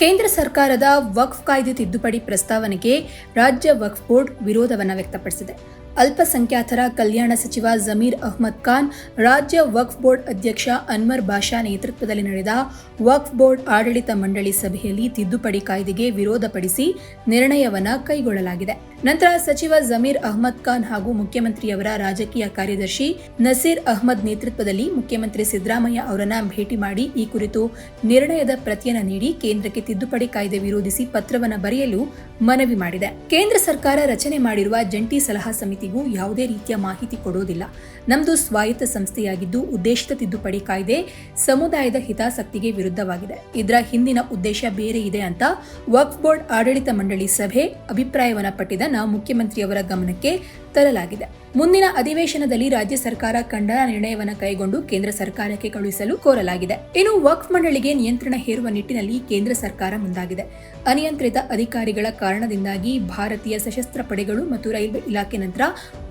ಕೇಂದ್ರ ಸರ್ಕಾರದ ವಕ್ಫ್ ಕಾಯ್ದೆ ತಿದ್ದುಪಡಿ ಪ್ರಸ್ತಾವನೆಗೆ ರಾಜ್ಯ ವಕ್ಫ್ ಬೋರ್ಡ್ ವಿರೋಧವನ್ನು ವ್ಯಕ್ತಪಡಿಸಿದೆ. ಅಲ್ಪಸಂಖ್ಯಾತರ ಕಲ್ಯಾಣ ಸಚಿವ ಜಮೀರ್ ಅಹ್ಮದ್ ಖಾನ್, ರಾಜ್ಯ ವಕ್ಫ್ ಬೋರ್ಡ್ ಅಧ್ಯಕ್ಷ ಅನ್ವರ್ ಬಾಷಾ ನೇತೃತ್ವದಲ್ಲಿ ನಡೆದ ವಕ್ಫ್ ಬೋರ್ಡ್ ಆಡಳಿತ ಮಂಡಳಿ ಸಭೆಯಲ್ಲಿ ತಿದ್ದುಪಡಿ ಕಾಯ್ದೆಗೆ ವಿರೋಧಪಡಿಸಿ ನಿರ್ಣಯವನ್ನು ಕೈಗೊಳ್ಳಲಾಗಿದೆ. ನಂತರ ಸಚಿವ ಜಮೀರ್ ಅಹ್ಮದ್ ಖಾನ್ ಹಾಗೂ ಮುಖ್ಯಮಂತ್ರಿಯವರ ರಾಜಕೀಯ ಕಾರ್ಯದರ್ಶಿ ನಸೀರ್ ಅಹ್ಮದ್ ನೇತೃತ್ವದಲ್ಲಿ ಮುಖ್ಯಮಂತ್ರಿ ಸಿದ್ದರಾಮಯ್ಯ ಅವರನ್ನ ಭೇಟಿ ಮಾಡಿ ಈ ಕುರಿತು ನಿರ್ಣಯದ ಪ್ರತಿಯನ್ನು ನೀಡಿ ಕೇಂದ್ರಕ್ಕೆ ತಿದ್ದುಪಡಿ ಕಾಯ್ದೆ ವಿರೋಧಿಸಿ ಪತ್ರವನ್ನು ಬರೆಯಲು ಮನವಿ ಮಾಡಿದೆ. ಕೇಂದ್ರ ಸರ್ಕಾರ ರಚನೆ ಮಾಡಿರುವ ಜಂಟಿ ಸಲಹಾ ಸಮಿತಿಗೂ ಯಾವುದೇ ರೀತಿಯ ಮಾಹಿತಿ ಕೊಡೋದಿಲ್ಲ. ನಮ್ದು ಸ್ವಾಯತ್ತ ಸಂಸ್ಥೆಯಾಗಿದ್ದು ಉದ್ದೇಶಿತ ತಿದ್ದುಪಡಿ ಕಾಯ್ದೆ ಸಮುದಾಯದ ಹಿತಾಸಕ್ತಿಗೆ ವಿರುದ್ಧವಾಗಿದೆ. ಇದರ ಹಿಂದಿನ ಉದ್ದೇಶ ಬೇರೆ ಇದೆ ಅಂತ ವಕ್ಫ್ ಬೋರ್ಡ್ ಆಡಳಿತ ಮಂಡಳಿ ಸಭೆ ಅಭಿಪ್ರಾಯವನ್ನ ಪಟ್ಟಿದ್ದನ್ನು ಮುಖ್ಯಮಂತ್ರಿಯವರ ಗಮನಕ್ಕೆ ತರಲಾಗಿದೆ. ಮುಂದಿನ ಅಧಿವೇಶನದಲ್ಲಿ ರಾಜ್ಯ ಸರ್ಕಾರ ಖಂಡನ ನಿರ್ಣಯವನ್ನು ಕೈಗೊಂಡು ಕೇಂದ್ರ ಸರ್ಕಾರಕ್ಕೆ ಕಳುಹಿಸಲು ಕೋರಲಾಗಿದೆ. ಇನ್ನು ವಕ್ಫ್ ಮಂಡಳಿಗೆ ನಿಯಂತ್ರಣ ಹೇರುವ ನಿಟ್ಟಿನಲ್ಲಿ ಕೇಂದ್ರ ಸರ್ಕಾರ ಮುಂದಾಗಿದೆ. ಅನಿಯಂತ್ರಿತ ಅಧಿಕಾರಿಗಳ ಕಾರಣದಿಂದಾಗಿ ಭಾರತೀಯ ಸಶಸ್ತ್ರ ಪಡೆಗಳು ಮತ್ತು ರೈಲ್ವೆ ಇಲಾಖೆ ನಂತರ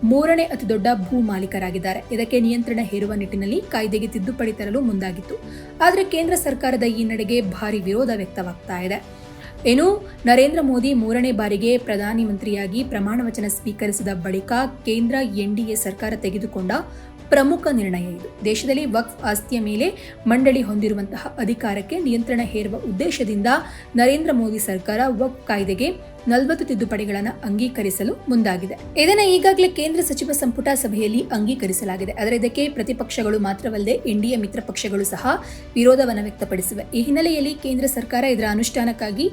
ಮೂರನೇ ಅತಿದೊಡ್ಡ ಭೂ ಮಾಲೀಕರಾಗಿದ್ದಾರೆ. ಇದಕ್ಕೆ ನಿಯಂತ್ರಣ ಹೇರುವ ನಿಟ್ಟಿನಲ್ಲಿ ಕಾಯ್ದೆಗೆ ತಿದ್ದುಪಡಿ ತರಲು ಮುಂದಾಗಿತ್ತು. ಆದರೆ ಕೇಂದ್ರ ಸರ್ಕಾರದ ಈ ನಡೆಗೆ ಭಾರಿ ವಿರೋಧ ವ್ಯಕ್ತವಾಗ್ತಾ ಇದೆ. ಇನ್ನು ನರೇಂದ್ರ ಮೋದಿ ಮೂರನೇ ಬಾರಿಗೆ ಪ್ರಧಾನಿ ಮಂತ್ರಿಯಾಗಿ ಪ್ರಮಾಣ ವಚನ ಸ್ವೀಕರಿಸಿದ ಬಳಿಕ ಕೇಂದ್ರ ಎನ್ಡಿಎ ಸರ್ಕಾರ ತೆಗೆದುಕೊಂಡ ಪ್ರಮುಖ ನಿರ್ಣಯ ಇದು. ದೇಶದಲ್ಲಿ ವಕ್ಫ್ ಆಸ್ತಿಯ ಮೇಲೆ ಮಂಡಳಿ ಹೊಂದಿರುವಂತಹ ಅಧಿಕಾರಕ್ಕೆ ನಿಯಂತ್ರಣ ಹೇರುವ ಉದ್ದೇಶದಿಂದ ನರೇಂದ್ರ ಮೋದಿ ಸರ್ಕಾರ ವಕ್ಫ್ ಕಾಯ್ದೆಗೆ ನಲವತ್ತು ತಿದ್ದುಪಡಿಗಳನ್ನು ಅಂಗೀಕರಿಸಲು ಮುಂದಾಗಿದೆ. ಇದನ್ನು ಈಗಾಗಲೇ ಕೇಂದ್ರ ಸಚಿವ ಸಂಪುಟ ಸಭೆಯಲ್ಲಿ ಅಂಗೀಕರಿಸಲಾಗಿದೆ. ಆದರೆ ಇದಕ್ಕೆ ಪ್ರತಿಪಕ್ಷಗಳು ಮಾತ್ರವಲ್ಲದೆ ಎನ್ಡಿಎ ಮಿತ್ರ ಪಕ್ಷಗಳು ಸಹ ವಿರೋಧವನ್ನು ವ್ಯಕ್ತಪಡಿಸಿವೆ. ಈ ಹಿನ್ನೆಲೆಯಲ್ಲಿ ಕೇಂದ್ರ ಸರ್ಕಾರ ಇದರ ಅನುಷ್ಠಾನಕ್ಕಾಗಿ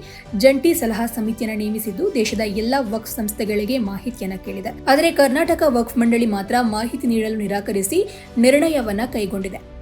ಜಂಟಿ ಸಲಹಾ ಸಮಿತಿಯನ್ನು ನೇಮಿಸಿದ್ದು ದೇಶದ ಎಲ್ಲ ವಕ್ಫ್ ಸಂಸ್ಥೆಗಳಿಗೆ ಮಾಹಿತಿಯನ್ನು ಕೇಳಿದೆ. ಆದರೆ ಕರ್ನಾಟಕ ವಕ್ಫ್ ಮಂಡಳಿ ಮಾತ್ರ ಮಾಹಿತಿ ನೀಡಲು ನಿರಾಕರಿಸಿ ನಿರ್ಣಯವನ್ನು ಕೈಗೊಂಡಿದೆ.